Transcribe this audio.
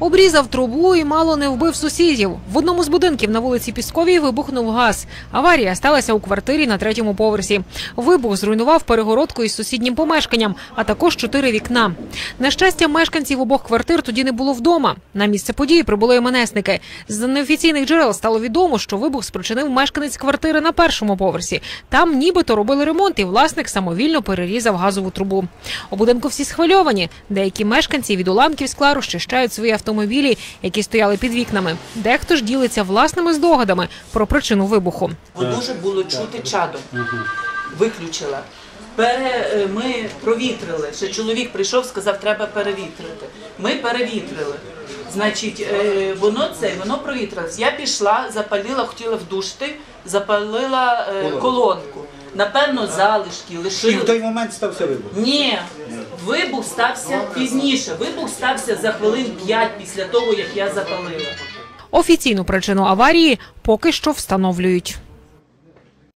Обрізав трубу і мало не вбив сусідів. В одному з будинків на вулиці Пісковій вибухнув газ. Аварія сталася у квартирі на третьому поверсі. Вибух зруйнував перегородку із сусіднім помешканням, а також чотири вікна. На щастя, мешканців обох квартир тоді не було вдома. На місце події прибули МНСники. З неофіційних джерел стало відомо, що вибух спричинив мешканець квартири на першому поверсі. Там нібито робили ремонт, і власник самовільно перерізав газову трубу. У будинку всі схвильовані. Деякі мешканці від уламків скла розчищають свої автомобілі, які стояли під вікнами. Дехто ж ділиться власними здогадами про причину вибуху. Бо дуже було чути чадо. Виключила. Пере, е, ми провітрили. Ще чоловік прийшов, сказав, треба перевітрити. Ми перевітрили. Значить, е, воно це, воно провітрилось. Я пішла, запалила, хотіла вдушити, запалила е, колонку. Напевно, залишки лишили. І в той момент стався вибух. Ні, вибух стався пізніше. Вибух стався за хвилин 5 після того, як я запалила. Офіційну причину аварії поки що встановлюють.